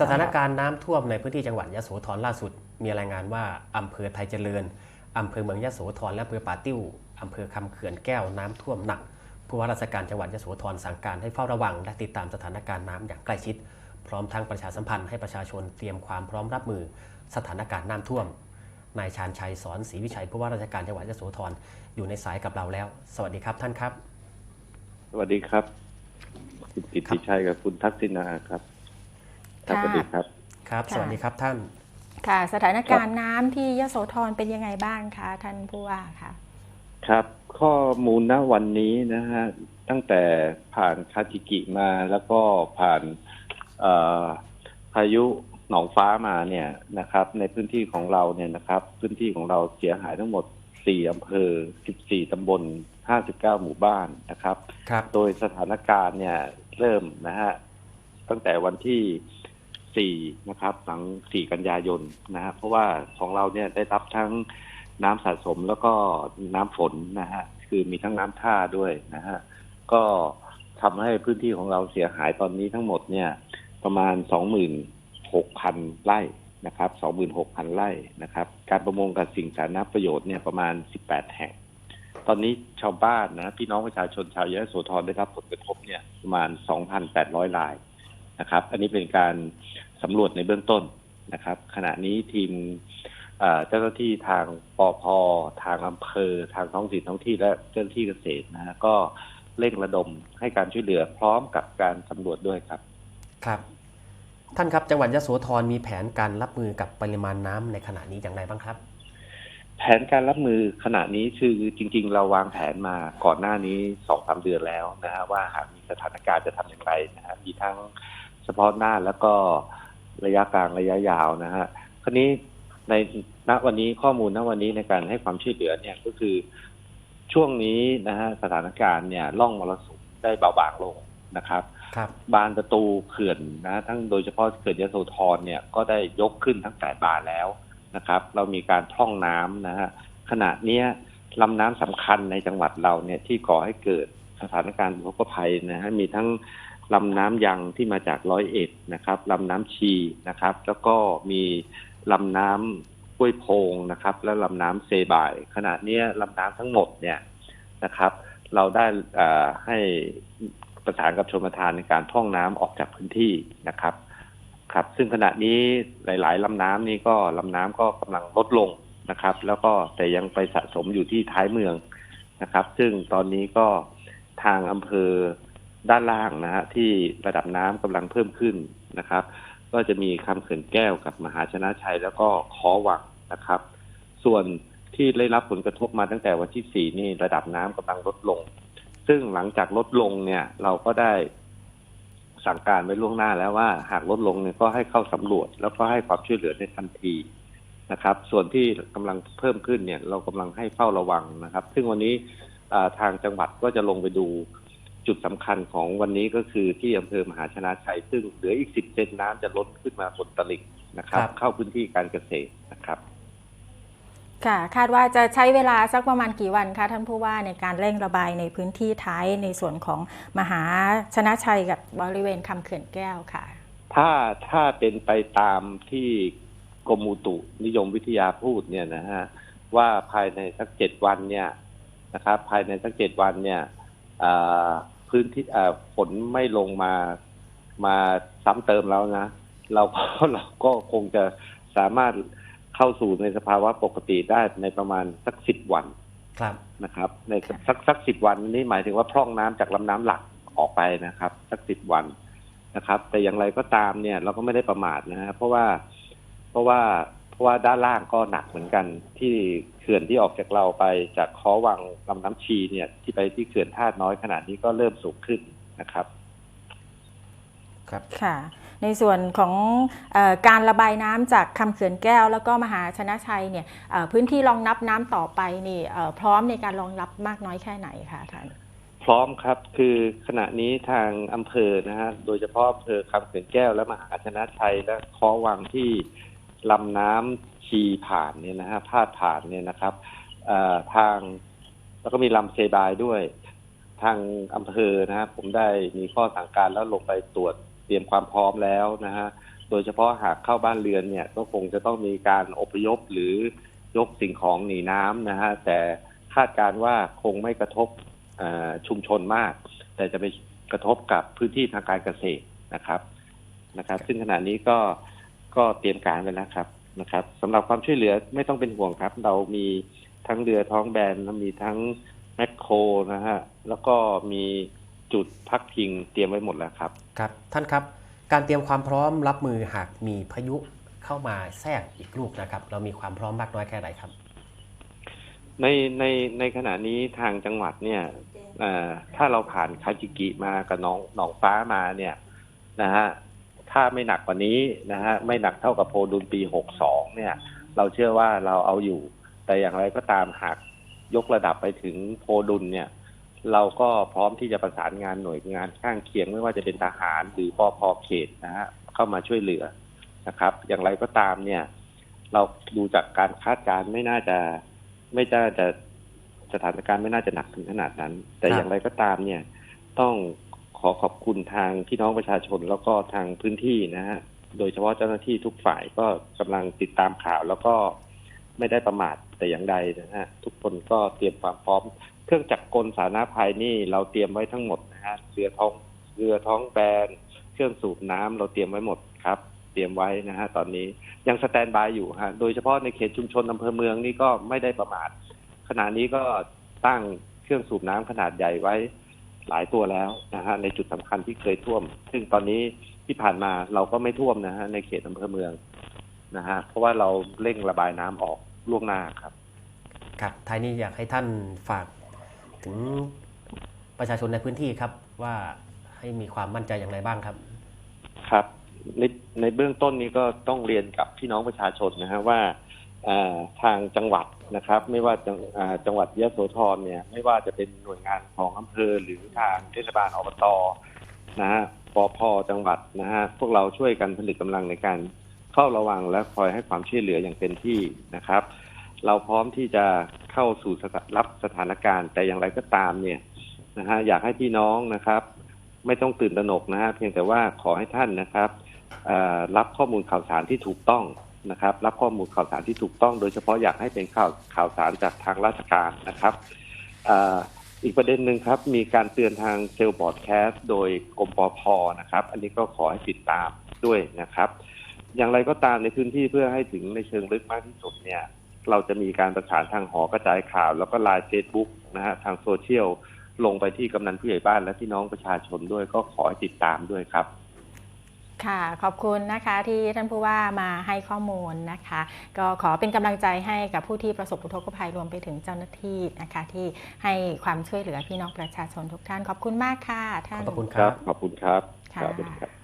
สถานการณ์น้ำท่วมในพื้นที่จังหวัดยะโสธรล่าสุด มีรายงานว่าอำเภอไทยเจริญอำเภอเมืองยะโสธรและอำเภอป่าติ้วอำเภอคำเขื่อนแก้วน้ำท่วมหนักผู้ว่าราชการจังหวัดยะโสธรสั่งการให้เฝ้าระวัง และติดตามสถานการณ์น้ำอย่างใกล้ชิด พร้อมทั้งประชาสัมพันธ์ให้ประชาชนเตรียมความพร้อมรับมือ สถานการณ์น้ำท่วมนายชาญชัยสอนศรีวิชัยผู้ว่าราชการจังหวัดยะโสธรอยู่ในสายกับเราแล้ว สวัสดีครับท่านครับ สวัสดีครับคุณกิตติชัยกับคุณทักษิณาครับ ครับค่ะสวัสดีครับครับค่ะสวัสดีครับท่าน ค่ะ สถานการณ์น้ำที่ยโสธรเป็นยังไงบ้างคะท่านผู้ว่าค่ะครับ ข้อมูลณวันนี้นะฮะตั้งแต่ผ่านคาจิกิมาแล้วก็ผ่านเอ่อพายุหนองฟ้ามาเนี่ยนะครับ ในพื้นที่ของเราเนี่ยนะครับ พื้นที่ของเราเสียหายทั้งหมด 4 อำเภอ 14 ตำบล 59 หมู่บ้านนะครับครับโดยสถานการณ์เนี่ยเริ่มนะฮะตั้งแต่วันที่ 4นะครับหลัง4กันยายนนะฮะเพราะว่าของเราเนี่ยได้รับทั้งน้ำสะสมแล้วก็น้ำฝนนะฮะคือมีทั้งน้ำท่าด้วยนะฮะก็ทำให้พื้นที่ของเราเสียหายตอนนี้ทั้งหมดเนี่ย ประมาณ26,000ไร่นะครับ26,000ไร่นะครับ การประมงกับสิ่งสาธารณประโยชน์เนี่ยประมาณ18แห่ง ตอนนี้ชาวบ้านนะพี่น้องประชาชนชาวยะโสธรได้รับผลกระทบเนี่ยประมาณ2,800รายนะครับ อันนี้เป็นการ สำรวจในเบื้องต้นนะครับ ขณะนี้ทีมเอ่อเจ้าหน้าที่ทางปอพทางอำเภอ ทางท้องถิ่นท้องที่และเจ้าหน้าที่เกษตรนะฮะก็เร่งระดมให้การช่วยเหลือพร้อมกับการสำรวจด้วยครับ ครับ ท่านครับจังหวัดยโสธรมีแผนการรับมือกับปริมาณน้ำในขณะนี้อย่างไรบ้างครับ แผนการรับมือขณะนี้คือจริง ๆ เราวางแผนมาก่อนหน้านี้สองสามเดือนแล้วนะฮะว่าหากมีสถานการณ์จะทำอย่างไรนะฮะมีทั้งเฉพาะหน้าแล้วก็ ระยะกลางระยะยาวนะฮะคราวนี้ในณวันนี้ข้อมูลณวันนี้ในการให้ความช่วยเหลือเนี่ยก็คือช่วงนี้นะฮะสถานการณ์เนี่ยล่องมรสุมได้เบาบางลงนะครับครับบานประตูเขื่อนนะ ทั้งโดยเฉพาะเขื่อนยโสธรเนี่ยก็ได้ยกขึ้นทั้งแปดบานแล้วนะครับ เรามีการพร่องน้ำนะฮะขณะเนี้ยลำน้ำสำคัญในจังหวัดเราเนี่ยที่ก่อให้เกิดสถานการณ์อุทกภัยนะฮะมีทั้ง ลำน้ำยังที่มาจากร้อยเอ็ดนะครับลำน้ำชีนะครับ แล้วก็มีลำน้ำห้วยโพงนะครับ และลำน้ำเซบาย ขณะนี้ลำน้ำทั้งหมดเนี่ยนะครับ เราได้อ่อให้ประสานกับชมประทานในการพร่องน้ำออกจากพื้นที่นะครับ ครับ ซึ่งขณะนี้หลาย ๆลำน้ำนี่ก็ลำน้ำก็กำลังลดลงนะครับ แล้วก็แต่ยังไปสะสมอยู่ที่ท้ายเมืองนะครับ ซึ่งตอนนี้ก็ทางอำเภอ ด้านล่างนะฮะที่ระดับน้ำกำลังเพิ่มขึ้นนะครับ ก็จะมีคำเขื่อนแก้วกับมหาชนะชัย แล้วก็ขอวังนะครับ ส่วนที่ได้รับผลกระทบมาตั้งแต่วันที่สี่นี่ระดับน้ำกำลังลดลง ซึ่งหลังจากลดลงเนี่ย เราก็ได้สั่งการไว้ล่วงหน้าแล้วว่าหากลดลงเนี่ยก็ให้เข้าสำรวจ แล้วก็ให้ความช่วยเหลือในทันทีนะครับ ส่วนที่กำลังเพิ่มขึ้นเนี่ย เรากำลังให้เฝ้าระวังนะครับ ซึ่งวันนี้ทางจังหวัดก็จะลงไปดู จุดสำคัญของวันนี้ก็คือที่อำเภอมหาชนะชัย ซึ่งเหลืออีกสิบเซนน้ำจะลดขึ้นมาบนตลิ่งนะครับครับ เข้าพื้นที่การเกษตรนะครับค่ะ คาดว่าจะใช้เวลาสักประมาณกี่วันคะท่านผู้ว่าในการเร่งระบายในพื้นที่ท้ายในส่วนของมหาชนะชัยกับบริเวณคำเขื่อนแก้วค่ะ ถ้าถ้าเป็นไปตามที่กรมอุตุนิยมวิทยาพูดเนี่ยนะฮะว่าภายในสักเจ็ดวันเนี่ยนะครับ ภายในสักเจ็ดวันเนี่ยอ่า พื้นที่อ่าฝนไม่ลงมามาซ้ำเติมแล้วนะ เราก็เราก็คงจะสามารถเข้าสู่ในสภาวะปกติได้ในประมาณสักสิบวันครับนะครับ ในสักสักสิบวันนี่หมายถึงว่าพร่องน้ำจากลำน้ำหลักออกไปนะครับ สักสิบวันนะครับ แต่อย่างไรก็ตามเนี่ย เราก็ไม่ได้ประมาทนะฮะเพราะว่าเพราะว่าเพ ราะว่าด้านล่างก็หนักเหมือนกันที่เขื่อนที่ออกจากเราไปจากคอวังลำน้ำชีเนี่ย ที่ไปที่เขื่อนท่าน้อยขนาดนี้ก็เริ่มสูงขึ้นนะครับ ครับค่ะ ในส่วนของเออการระบายน้ำจากคำเขื่อนแก้ว แล้วก็มหาชนะชัยเนี่ยเอ่อพื้นที่รองรับน้ำต่อไปนี่เอ่อพร้อมในการรองรับมากน้อยแค่ไหนคะท่านพร้อมครับคือขณะนี้ทางอำเภอนะฮะโดยเฉพาะอำเภอคำเขื่อนแก้วและมหาชนะชัยและคอวังที่ ลำน้ำชีผ่านเนี่ยนะฮะพาดผ่านเนี่ยนะครับทางแล้วก็มีลำเซบายด้วย ทางอำเภอนะฮะผมได้มีข้อสั่งการแล้วลงไปตรวจเตรียมความพร้อมแล้วนะฮะโดยเฉพาะหากเข้าบ้านเรือนเนี่ยก็คงจะต้องมีการอพยพหรือยกสิ่งของหนีน้ำนะฮะแต่คาดการณ์ว่าคงไม่กระทบชุมชนมาก แต่จะไปกระทบกับพื้นที่ทางการเกษตรนะครับนะครับ ซึ่งขณะนี้ก็ ก็เตรียมการไว้แล้วครับนะครับสำหรับความช่วยเหลือไม่ต้องเป็นห่วงครับ เรามีทั้งเรือท้องแบนและมีทั้งแมคโครนะฮะแล้วก็มีจุดพักพิงเตรียมไว้หมดแล้วครับครับ ท่านครับการเตรียมความพร้อมรับมือหากมีพายุเข้ามาแทรกอีกลูกนะครับ เรามีความพร้อมมากน้อยแค่ไหนครับ ในในในขณะนี้ทางจังหวัดเนี่ยเอ่อถ้าเราผ่านคาจิกิมากับหน้องหนองฟ้ามาเนี่ยนะฮะ ถ้าไม่หนักกว่านี้นะฮะไม่หนักเท่ากับโพดุลปี 62 เนี่ย เราเชื่อว่าเราเอาอยู่ แต่อย่างไรก็ตามหากยกระดับไปถึงโพดุลเนี่ย เราก็พร้อมที่จะประสานงานหน่วยงานข้างเคียงไม่ว่าจะเป็นทหารหรือปอพอเขตนะฮะเข้ามาช่วยเหลือนะครับ อย่างไรก็ตามเนี่ย เราดูจากการคาดการณ์ไม่น่าจะ ไม่น่าจะสถานการณ์ไม่น่าจะหนักถึงขนาดนั้น แต่อย่างไรก็ตามเนี่ย ต้อง ขอขอบคุณทางพี่น้องประชาชนแล้วก็ทางพื้นที่นะฮะโดยเฉพาะเจ้าหน้าที่ทุกฝ่ายก็กำลังติดตามข่าว แล้วก็ไม่ได้ประมาทแต่อย่างใดนะฮะทุกคนก็เตรียมความพร้อม เครื่องจักรกลสาธารณภัยนี่เราเตรียมไว้ทั้งหมดนะฮะเรือท้องเรือท้องแบนเครื่องสูบน้ำเราเตรียมไว้หมดครับ เตรียมไว้นะฮะตอนนี้ยังสแตนบายอยู่ฮะโดยเฉพาะในเขตชุมชนอำเภอเมืองนี่ก็ไม่ได้ประมาทขณะนี้ก็ตั้งเครื่องสูบน้ำขนาดใหญ่ไว้ หลายตัวแล้วนะฮะในจุดสำคัญที่เคยท่วม ซึ่งตอนนี้ที่ผ่านมาเราก็ไม่ท่วมนะฮะในเขตอำเภอเมืองนะฮะเพราะว่าเราเร่งระบายน้ำออกล่วงหน้าครับ ครับท้ายนี้อยากให้ท่านฝากถึงประชาชนในพื้นที่ครับว่าให้มีความมั่นใจอย่างไรบ้างครับ ครับในในเบื้องต้นนี้ก็ต้องเรียนกับพี่น้องประชาชนนะฮะว่าอ่า ทางจังหวัดนะครับ ไม่ว่าจังจังหวัดยะโสธรเนี่ยไม่ว่าจะเป็นหน่วยงานของอำเภอหรือทางเทศบาลอบตนะฮะปพจังหวัดนะฮะพวกเราช่วยกันผลิตกำลังในการเฝ้าระวังและคอยให้ความช่วยเหลืออย่างเต็มที่นะครับ เราพร้อมที่จะเข้าสู่รับสถานการณ์ แต่อย่างไรก็ตามเนี่ยนะฮะอยากให้พี่น้องนะครับ ไม่ต้องตื่นตระหนกนะฮะเพียงแต่ว่าขอให้ท่านนะครับรับข้อมูลข่าวสารที่ถูกต้อง นะครับ รับข้อมูลข่าวสารที่ถูกต้อง โดยเฉพาะอยากให้เป็นข่าวข่าวสารจากทางราชการนะครับอีกประเด็นหนึ่งครับมีการเตือนทางเซลล์บอร์ดแคสโดยกรมปอพนะครับ อันนี้ก็ขอให้ติดตามด้วยนะครับ อย่างไรก็ตามในพื้นที่เพื่อให้ถึงในเชิงลึกมากที่สุดเนี่ย เราจะมีการประสานทางหอกระจายข่าว แล้วก็ไลน์เฟซบุ๊กนะฮะทางโซเชียลลงไปที่กำนันผู้ใหญ่บ้านและพี่น้องประชาชนด้วยก็ขอให้ติดตามด้วยครับ ค่ะขอบคุณนะคะที่ท่านผู้ว่ามาให้ข้อมูลนะคะ ก็ขอเป็นกำลังใจให้กับผู้ที่ประสบอุทกภัยรวมไปถึงเจ้าหน้าที่นะคะ ที่ให้ความช่วยเหลือพี่น้องประชาชนทุกท่าน ขอบคุณมากค่ะท่านขอบคุณคครัรับขอบคุณครับค่ะครับ